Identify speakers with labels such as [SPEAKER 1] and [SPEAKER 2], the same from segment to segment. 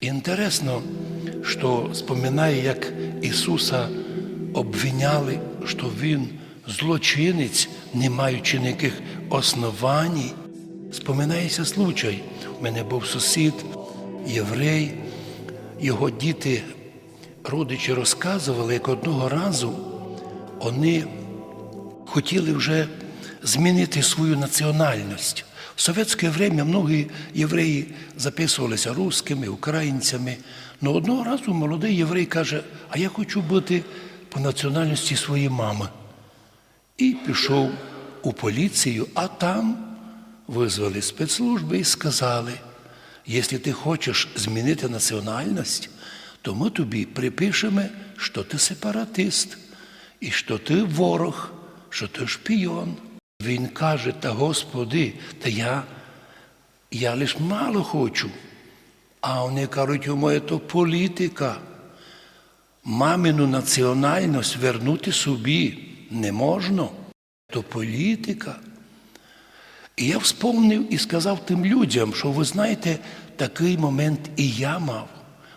[SPEAKER 1] Интересно, що споминає, як Ісуса обвиняли, що Він злочинець, не маючи ніяких основань. Споминається случай. У мене був сусід, єврей, його діти, родичі розказували, як одного разу вони хотіли вже змінити свою національність. В совєтське время многі євреї записувалися русскими, українцями. Но одного разу молодий єврей каже, а я хочу бути по національності своєї мами. І пішов у поліцію, а там визвали спецслужби і сказали, якщо ти хочеш змінити національність, то ми тобі припишемо, що ти сепаратист, і що ти ворог, що ти шпійон. Він каже, та Господи, та я, я лиш мало хочу. А вони кажуть, йому то політика. Мамину національність вернути собі не можна. То політика. І я вспомнив і сказав тим людям, що ви знаєте, такий момент і я мав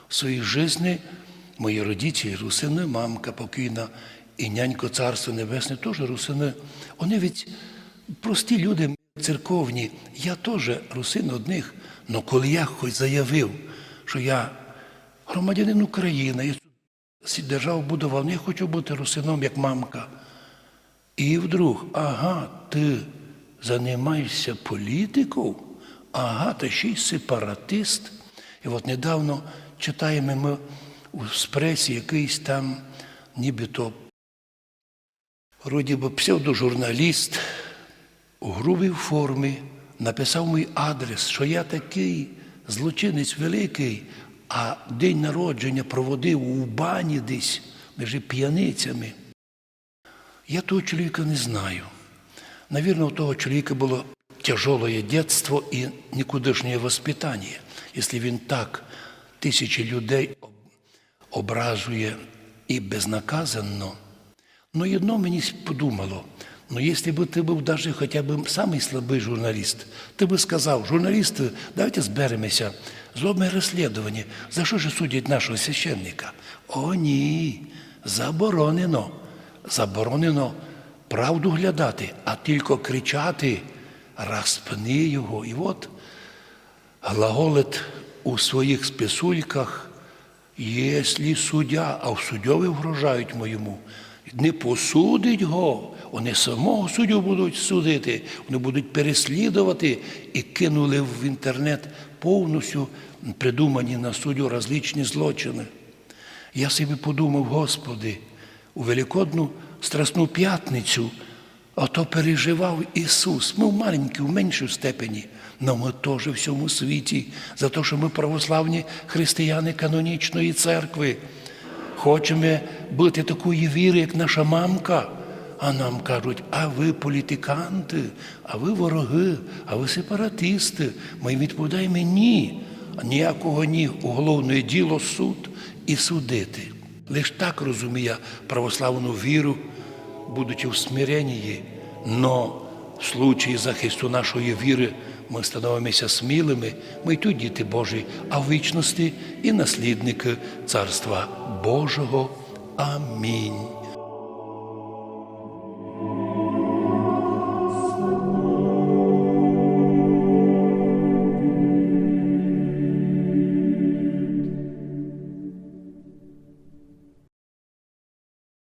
[SPEAKER 1] в своїй житті. Мої родителі, русини, мамка покійна, і нянько Царство Небесне, теж русини. Вони від прості люди церковні. Я теж русин одних. Але коли я хоч заявив, що я громадянин України, цю державу будував, я хочу бути русином, як мамка. І вдруг, ага, ти займаєшся політикою, ага, ти ще й сепаратист. І от недавно читаємо ми у спресі якийсь там, нібито, вроді би псевдожурналіст у грубій формі написав мій адрес, що я такий злочинець великий, а день народження проводив у бані десь між п'яницями. Я того чоловіка не знаю. Навірно, у того чоловіка було тяжелое дитинство і нікудишнє воспитання. Якщо він так тисячі людей ображує і безнаказанно, ну одно мені подумало, ну якщо б ти був навіть хоча б самий слабий журналіст, ти би сказав, журналісти, давайте зберемося, зробимо розслідування, за що ж судять нашого священника? О, ні, заборонено. Заборонено правду глядати, а тільки кричати, розпни його. І от глаголить у своїх списульках, якщо суддя, а в суддьові вгрожають моєму, не посудить його, вони самого суддю будуть судити, вони будуть переслідувати і кинули в інтернет повністю придумані на суддю различні злочини. Я собі подумав, Господи, у Великодну Страсну п'ятницю, ото переживав Ісус. Ми в маленькій, в меншій степені, але ми теж в всьому світі, за те, що ми православні християни канонічної церкви. Хочемо бути такої віри, як наша мамка. А нам кажуть, а ви політиканти, а ви вороги, а ви сепаратисти. Ми відповідаємо ні, ніякого ні. Уголовне діло суд і судити. Лиш так розуміє православну віру, будучи в смиренні, но в случаї захисту нашої віри ми становимося смілими, ми й тут діти Божі, а в вічності і наслідники Царства Божого. Амінь.